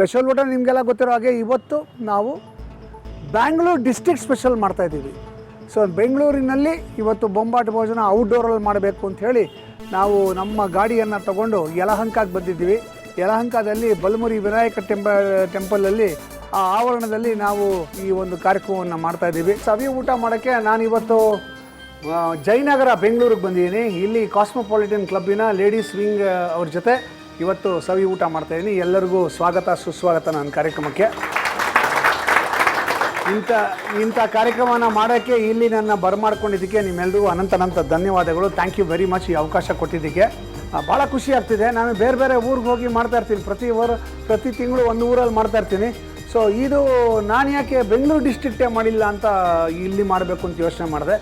Special ಊಟ ನಿಮಗೆಲ್ಲ ಗೊತ್ತಿರೋ ಹಾಗೆ ಇವತ್ತು ನಾವು ಬ್ಯಾಂಗ್ಳೂರು ಡಿಸ್ಟ್ರಿಕ್ಟ್ ಸ್ಪೆಷಲ್ ಮಾಡ್ತಾ ಇದ್ದೀವಿ. ಸೊ ಬೆಂಗಳೂರಿನಲ್ಲಿ ಇವತ್ತು ಬೊಂಬಾಟ ಭೋಜನ ಔಟ್ಡೋರಲ್ಲಿ ಮಾಡಬೇಕು ಅಂತ ಹೇಳಿ ನಾವು ನಮ್ಮ ಗಾಡಿಯನ್ನು ತಗೊಂಡು ಯಲಹಂಕಕ್ಕೆ ಬಂದಿದ್ದೀವಿ. ಯಲಹಂಕದಲ್ಲಿ ಬಲಮುರಿ ವಿನಾಯಕ ಟೆಂಪ ಟೆಂಪಲಲ್ಲಿ ಆ ಆವರಣದಲ್ಲಿ ನಾವು ಈ ಒಂದು ಕಾರ್ಯಕ್ರಮವನ್ನು ಮಾಡ್ತಾ ಇದ್ದೀವಿ. ಸವಿ ಊಟ ಮಾಡೋಕ್ಕೆ ನಾನಿವತ್ತು ಜಯನಗರ ಬೆಂಗಳೂರಿಗೆ ಬಂದಿದ್ದೀನಿ. ಇಲ್ಲಿ ಕಾಸ್ಮೋಪಾಲಿಟನ್ ಕ್ಲಬ್ಬಿನ ಲೇಡೀಸ್ ವಿಂಗ್ ಅವ್ರ ಜೊತೆ. ಇವತ್ತು ಸವಿ ಊಟ ಮಾಡ್ತಾ ಇದ್ದೀನಿ ಎಲ್ಲರಿಗೂ ಸ್ವಾಗತ, ಸುಸ್ವಾಗತ ನನ್ನ ಕಾರ್ಯಕ್ರಮಕ್ಕೆ. ಇಂಥ ಇಂಥ ಕಾರ್ಯಕ್ರಮನ ಮಾಡೋಕ್ಕೆ ಇಲ್ಲಿ ನನ್ನ ಬರಮಾಡ್ಕೊಂಡಿದ್ದಕ್ಕೆ ನಿಮ್ಮೆಲ್ಲರಿಗೂ ಅನಂತ ಅನಂತ ಧನ್ಯವಾದಗಳು. ಥ್ಯಾಂಕ್ ಯು ವೆರಿ ಮಚ್ ಈ ಅವಕಾಶ ಕೊಟ್ಟಿದ್ದಕ್ಕೆ. ಭಾಳ ಖುಷಿ ಆಗ್ತಿದೆ. ನಾನು ಬೇರೆ ಬೇರೆ ಊರಿಗೆ ಹೋಗಿ ಮಾಡ್ತಾ ಇರ್ತೀನಿ. ಪ್ರತಿ ವಾರ, ಪ್ರತಿ ತಿಂಗಳು ಒಂದು ಊರಲ್ಲಿ ಮಾಡ್ತಾ ಇರ್ತೀನಿ. ಸೊ ಇದು ನಾನು ಯಾಕೆ ಬೆಂಗಳೂರು ಡಿಸ್ಟ್ರಿಕ್ಟೇ ಮಾಡಿಲ್ಲ ಅಂತ ಇಲ್ಲಿ ಮಾಡಬೇಕು ಅಂತ ಯೋಚನೆ ಮಾಡಿದೆ.